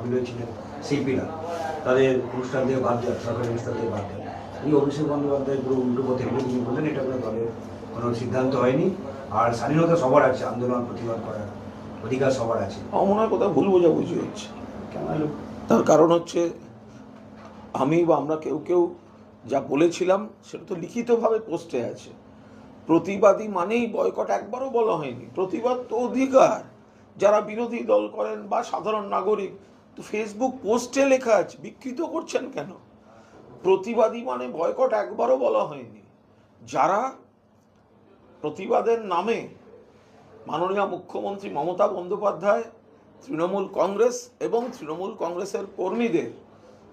সামিল হয়েছিলেন শিল্পীরা তাদের অনুষ্ঠান থেকে বাদ দেওয়া সরকারি অনুষ্ঠান থেকে বাদ দেওয়া এই অভিষেক বন্দ্যোপাধ্যায় পুরো উল্টো পথে গেলে তিনি বললেন এটা কোনো দলের কোনো সিদ্ধান্ত হয়নি। আর স্বাধীনতা সবার আছে আন্দোলন প্রতিবাদ করার অধিকার সবার আছে। আমার কোথাও ভুল বোঝাবুঝি হচ্ছে। কেন তার কারণ হচ্ছে আমি বা আমরা কেউ কেউ যা বলেছিলাম সেটা তো লিখিতভাবে পোস্টে আছে। প্রতিবাদী মানেই বয়কট একবারও বলা হয়নি। প্রতিবাদ তো অধিকার। যারা বিরোধী দল করেন বা সাধারণ নাগরিক তো ফেসবুক পোস্টে লেখা আছে, বিকৃত করছেন কেন? প্রতিবাদী মানে বয়কট একবারও বলা হয়নি। যারা প্রতিবাদের নামে মাননীয় মুখ্যমন্ত্রী মমতা বন্দ্যোপাধ্যায়, তৃণমূল কংগ্রেস এবং তৃণমূল কংগ্রেসের কর্মীদের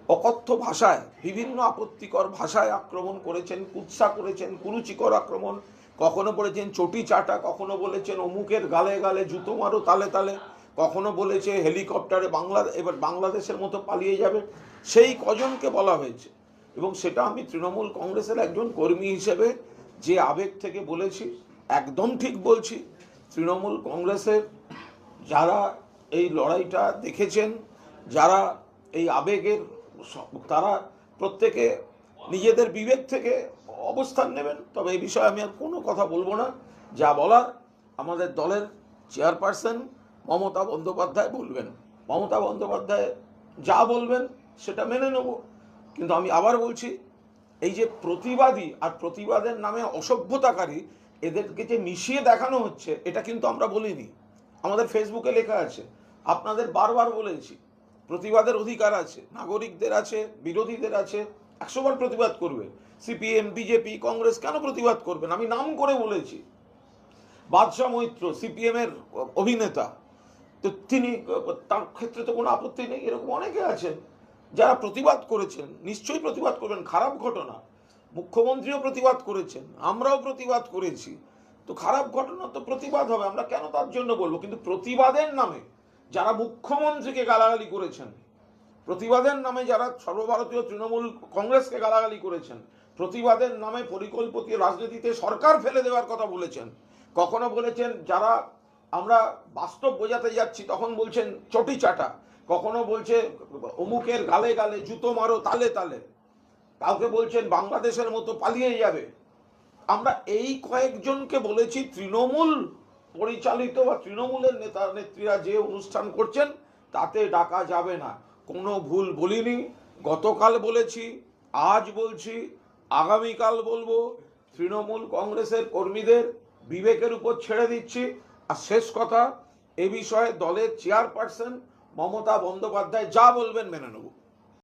অকথ্য ভাষায়, বিভিন্ন আপত্তিকর ভাষায় আক্রমণ করেছেন, কুৎসা করেছেন, কুরুচিকর আক্রমণ, কখনো বলেছেন চটি চাটা, কখনো বলেছেন অমুকের গালে গালে জুতো মারো, তালে তালে। কখনো বলেছে হেলিকপ্টারে বাংলা, এবার বাংলাদেশের মতো পালিয়ে যাবে। সেই কজনকে বলা হয়েছে। এবং সেটা আমি তৃণমূল কংগ্রেসের একজন কর্মী হিসেবে যে আবেগ থেকে বলেছি, একদম ঠিক বলছি। তৃণমূল কংগ্রেসের যারা এই লড়াইটা দেখেছেন, যারা এই আবেগের তারা প্রত্যেকে নিজেদের বিবেক থেকে অবস্থান নেবেন। তবে এই বিষয়ে আমি আর কোনো কথা বলব না। যা বলার আমাদের দলের চেয়ারপারসন মমতা বন্দ্যোপাধ্যায় বলবেন। মমতা বন্দ্যোপাধ্যায় যা বলবেন সেটা মেনে নেব। কিন্তু আমি আবার বলছি, এই যে প্রতিবাদী আর প্রতিবাদের নামে অসভ্যতাকারী, এদেরকে যে মিশিয়ে দেখানো হচ্ছে, এটা কিন্তু আমরা বলিনি। আমাদের ফেসবুকে লেখা আছে, আপনাদের বারবার বলেছি, প্রতিবাদের অধিকার আছে, নাগরিকদের আছে, বিরোধীদের আছে একশো বার প্রতিবাদ করবে। সিপিএম, বিজেপি, কংগ্রেস কেন প্রতিবাদ করবেন আমি নাম করে বলেছি। বাদশাহ মৈত্র, সিপিএমের অভিনেতা তো তিনি, তার ক্ষেত্রে তো কোনো আপত্তি নেই, এরকম অনেকে আছেন যারা প্রতিবাদ করেছেন, নিশ্চয়ই প্রতিবাদ করবেন, খারাপ ঘটনা। মুখ্যমন্ত্রীও প্রতিবাদ করেছেন, আমরাও প্রতিবাদ করেছি। তো খারাপ ঘটনা তো প্রতিবাদ হবে, আমরা কেন তার জন্য বলব? কিন্তু প্রতিবাদের নামে যারা মুখ্যমন্ত্রীকে গালাগালি করেছেন, প্রতিবাদের নামে যারা সর্বভারতীয় তৃণমূল কংগ্রেসকে গালাগালি করেছেন, প্রতিবাদের নামে পরিকল্পিত রাজনীতিতে সরকার ফেলে দেওয়ার কথা বলেছেন, কখনো বলেছেন যারা আমরা বাস্তব বোঝাতে যাচ্ছি, তখন বলছেন চটি চাটা। কখনো বলছে, অমুকের গালে গালে জুতো মারো তালে তালে। কাউকে বলছেন বাংলাদেশের মতো পালিয়ে যাবে। আমরা এই কয়েকজনকে বলেছি, তৃণমূল পরিচালিত বা তৃণমূলের নেতা নেত্রীরা যে অনুষ্ঠান করছেন, তাতে ডাকা যাবে না। কোনো ভুল বলিনি। গতকাল বলেছি, আজ বলছি, আগামীকাল বলব, তৃণমূল কংগ্রেসের কর্মীদের বিবেকের উপর ছেড়ে দিচ্ছি। আর শেষ কথা এ বিষয়ে দলের চেয়ারপারসন মমতা বন্দ্যোপাধ্যায় যা বলবেন মেনে নেব।